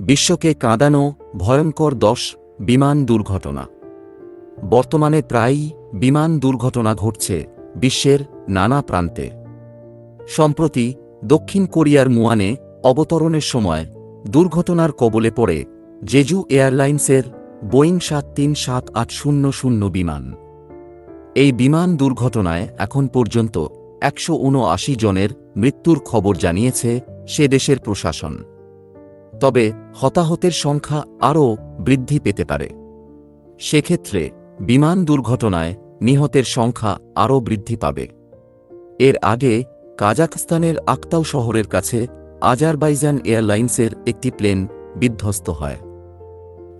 বিশ্বকে কাঁদানো ভয়ঙ্কর দশ বিমান দুর্ঘটনা। বর্তমানে প্রায়ই বিমান দুর্ঘটনা ঘটছে বিশ্বের নানা প্রান্তে। সম্প্রতি দক্ষিণ কোরিয়ার মুয়ানে অবতরণের সময় দুর্ঘটনার কবলে পড়ে জেজু এয়ারলাইন্সের বোয়িং সাত তিন সাত আট শূন্য শূন্য বিমান। এই বিমান দুর্ঘটনায় এখন পর্যন্ত একশো উনআশি জনের মৃত্যুর খবর জানিয়েছে সে দেশের প্রশাসন। তবে হতাহতের সংখ্যা আরও বৃদ্ধি পেতে পারে। সেক্ষেত্রে বিমান দুর্ঘটনায় নিহতের সংখ্যা আরও বৃদ্ধি পাবে। এর আগে কাজাখস্তানের আক্তাউ শহরের কাছে আজারবাইজান এয়ারলাইন্সের একটি প্লেন বিধ্বস্ত হয়।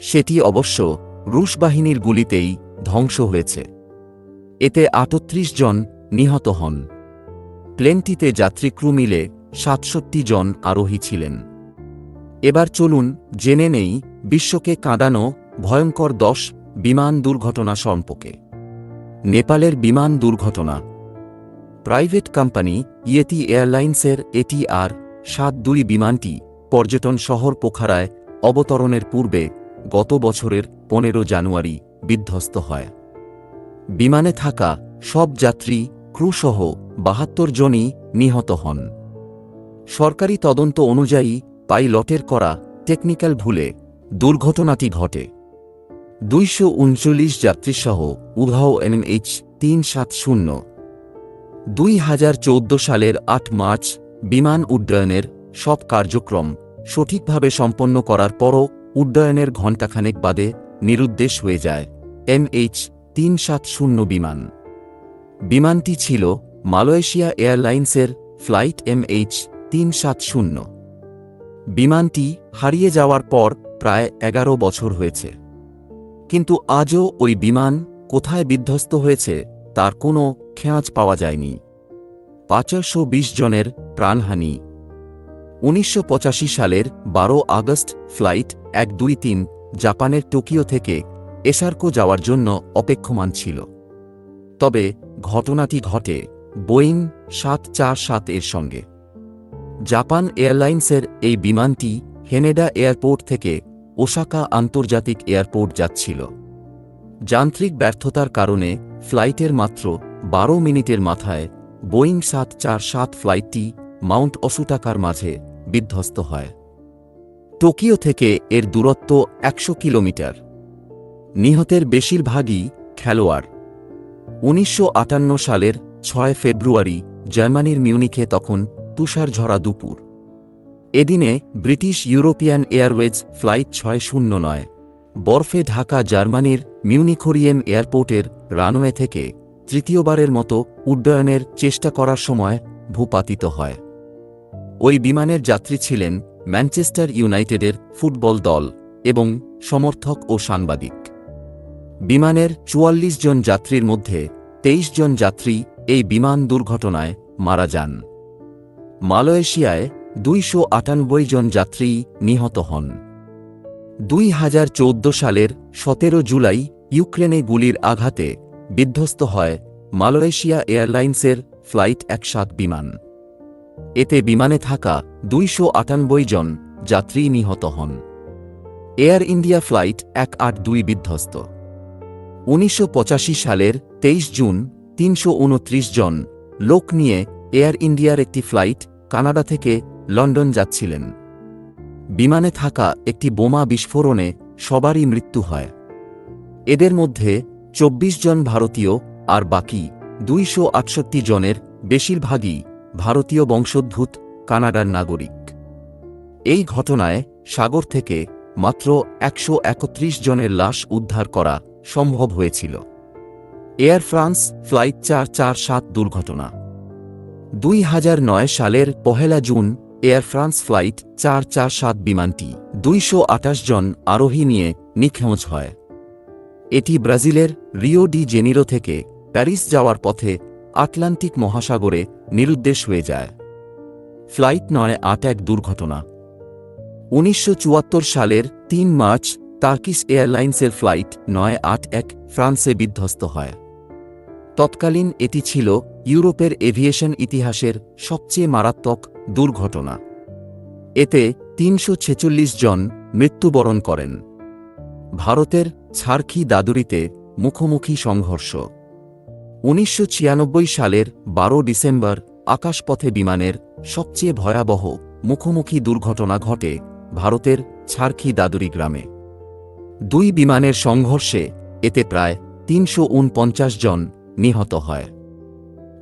সেটি অবশ্য রুশ বাহিনীর গুলিতেই ধ্বংস হয়েছে। এতে আটত্রিশ জন নিহত হন। প্লেনটিতে যাত্রীক্রু মিলে সাতষট্টি জন আরোহী ছিলেন। এবার চলুন জেনে নেই বিশ্বকে কাঁদানো ভয়ঙ্কর দশ বিমান দুর্ঘটনা সম্পর্কে। নেপালের বিমান দুর্ঘটনা। প্রাইভেট কোম্পানি ইয়েতি এয়ারলাইন্সের এটি আর সাত দুই বিমানটি পর্যটন শহর পোখারায় অবতরণের পূর্বে গত বছরের পনেরো জানুয়ারি বিধ্বস্ত হয়। বিমানে থাকা সব যাত্রী, ক্রুসহ বাহাত্তর জনই নিহত হন। সরকারি তদন্ত অনুযায়ী পাইলটের করা টেকনিক্যাল ভুলে দুর্ঘটনাটি ঘটে। দুইশো উনচল্লিশ যাত্রীসহ উধাও এনএমএইচ তিন সাত শূন্য দুই হাজার চৌদ্দ সালের আট মার্চ বিমান উড্ডয়নের সব কার্যক্রম সঠিকভাবে সম্পন্ন করার পরও উড্ডয়নের ঘণ্টাখানেক বাদে নিরুদ্দেশ হয়ে যায় এমএইচ তিন সাত শূন্য বিমান। বিমানটি ছিল মালয়েশিয়া এয়ারলাইন্সের ফ্লাইট এমএইচ তিন সাত শূন্য বিমানটি হারিয়ে যাওয়ার পর প্রায় এগারো বছর হয়েছে। কিন্তু আজও ওই বিমান কোথায় বিধ্বস্ত হয়েছে তার কোনো খেয়াঁচ পাওয়া যায়নি। পাঁচশো বিশ জনের প্রাণহানি। উনিশশো পঁচাশি সালের বারো আগস্ট ফ্লাইট এক দুই তিন জাপানের টোকিও থেকে এসার্কো যাওয়ার জন্য অপেক্ষমান ছিল। তবে ঘটনাটি ঘটে বোয়িং সাত চার সাত এর সঙ্গে। জাপান এয়ারলাইন্সের এই বিমানটি হেনেডা এয়ারপোর্ট থেকে ওসাকা আন্তর্জাতিক এয়ারপোর্ট যাচ্ছিল। যান্ত্রিক ব্যর্থতার কারণে ফ্লাইটের মাত্র বারো মিনিটের মাথায় বোয়িং সাত চার সাত ফ্লাইটটি মাউন্ট অসুটাকার মাঝে বিধ্বস্ত হয়। টোকিও থেকে এর দূরত্ব একশো কিলোমিটার। নিহতের বেশিরভাগই খেলোয়াড়। উনিশশো আটান্ন সালের ছয় ফেব্রুয়ারি জার্মানির মিউনিখে তখন তুষার ঝরা দুপুর। এদিনে ব্রিটিশ ইউরোপিয়ান এয়ারওয়েজ ফ্লাইট ছয় শূন্য নয়। বরফে ঢাকা, জার্মানির মিউনিখোরিয়েম এয়ারপোর্টের রানওয়ে থেকে তৃতীয়বারের মতো উড্ডয়নের চেষ্টা করার সময় ভূপাতিত হয়। ওই বিমানের যাত্রী ছিলেন ম্যানচেস্টার ইউনাইটেডের ফুটবল দল এবং সমর্থক ও সাংবাদিক। বিমানের চুয়াল্লিশ জন যাত্রীর মধ্যে তেইশ জন যাত্রী এই বিমান দুর্ঘটনায় মারা যান। মালয়েশিয়ায় দুইশো আটানব্বই জন যাত্রী নিহত হন। দুই হাজার চৌদ্দ সালের সতেরো জুলাই ইউক্রেনে গুলির আঘাতে বিধ্বস্ত হয় মালয়েশিয়া এয়ারলাইন্সের ফ্লাইট এক সাত বিমান। এতে বিমানে থাকা দুইশো আটানব্বই জন যাত্রী নিহত হন। এয়ার ইন্ডিয়া ফ্লাইট এক আট দুই বিধ্বস্ত। উনিশশো পঁচাশি সালের তেইশ জুন তিনশো উনত্রিশ জন লোক নিয়ে এয়ার ইন্ডিয়ার একটি ফ্লাইট কানাডা থেকে লন্ডন যাচ্ছিলেন। বিমানে থাকা একটি বোমা বিস্ফোরণে সবারই মৃত্যু হয়। এদের মধ্যে ২৪ জন ভারতীয় আর বাকি দুইশো আটষট্টি জনের বেশিরভাগই ভারতীয় বংশোদ্ভূত কানাডার নাগরিক। এই ঘটনায় সাগর থেকে মাত্র একশো একত্রিশ জনের লাশ উদ্ধার করা সম্ভব হয়েছিল। এয়ার ফ্রান্স ফ্লাইট চার চার সাত দুর্ঘটনা। দুই হাজার নয় সালের পহেলা জুন, এয়ার ফ্রান্স ফ্লাইট চার চার সাত বিমানটি দুইশো আটাশ জন আরোহী নিয়ে নিখোঁজ হয়। এটি ব্রাজিলের রিও ডি জেনিরো থেকে প্যারিস যাওয়ার পথে আটলান্টিক মহাসাগরে নিরুদ্দেশ হয়ে যায়। ফ্লাইট নয়, আট, এক দুর্ঘটনা। উনিশশো চুয়াত্তর সালের তিন মার্চ, টার্কিশ এয়ারলাইন্সের ফ্লাইট নয়, আট, এক ফ্রান্সে বিধ্বস্ত হয়। তৎকালীন এটি ছিল ইউরোপের এভিয়েশন ইতিহাসের সবচেয়ে মারাত্মক দুর্ঘটনা। এতে তিনশো ছেচল্লিশ জন মৃত্যুবরণ করেন। ভারতের ছারখি দাদুরিতে মুখোমুখি সংঘর্ষ। উনিশশো ছিয়ানব্বই সালের বারো ডিসেম্বর আকাশপথে বিমানের সবচেয়ে ভয়াবহ মুখোমুখি দুর্ঘটনা ঘটে ভারতের ছারখি দাদুরি গ্রামে। দুই বিমানের সংঘর্ষে এতে প্রায় তিনশো উনপঞ্চাশ জন নিহত হয়।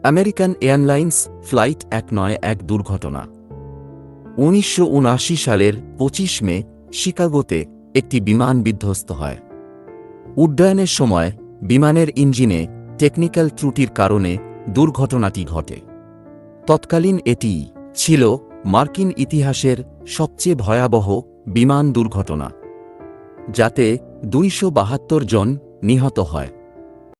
আমেরিকান এয়ারলাইন্স ফ্লাইট এক নয় এক দুর্ঘটনা। উনিশশো উনআশি সালের পঁচিশ মে শিকাগোতে একটি বিমান বিধ্বস্ত হয়। উড্ডয়নের সময় বিমানের ইঞ্জিনে টেকনিক্যাল ত্রুটির কারণে দুর্ঘটনাটি ঘটে। তৎকালীন এটি ছিল মার্কিন ইতিহাসের সবচেয়ে ভয়াবহ বিমান দুর্ঘটনা, যাতে দুইশো বাহাত্তর জন নিহত হয়।